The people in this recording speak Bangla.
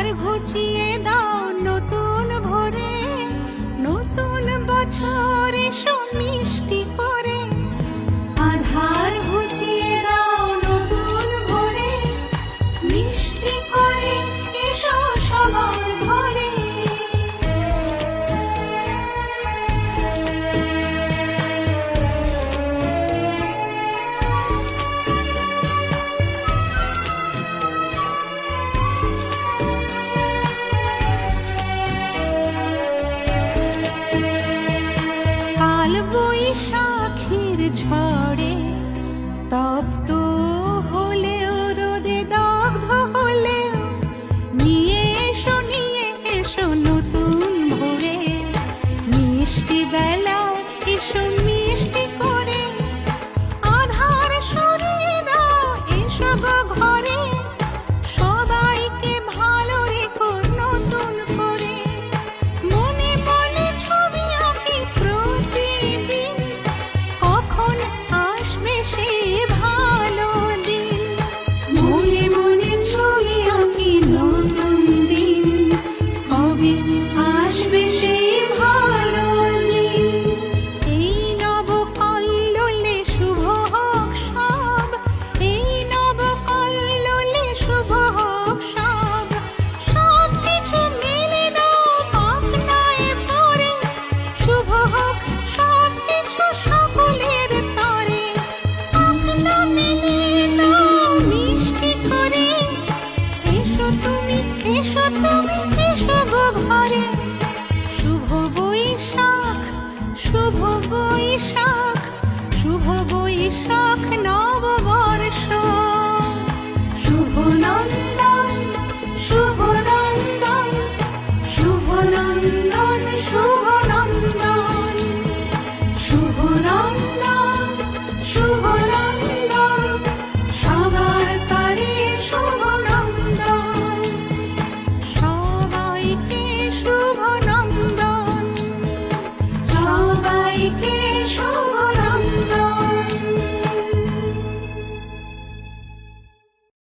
ঘর ঘুচিয়ে দাও নতুন ভরে, নতুন বছরে মিষ্টি করে। আধার ঘুচিয়ে দাও নতুন ভরে, মিষ্টি পাখির ঝড়ে তপ্ত হলেও রোদে দগ্ধ হলেও নিয়ে এসো নিয়ে এসো নতুন ভোরে। মিষ্টি বেলা এসো, মিষ্টি করে, আধার সরিয়ে দাও এসো গো শুভ বৈশাখ শুভ বৈশাখ নব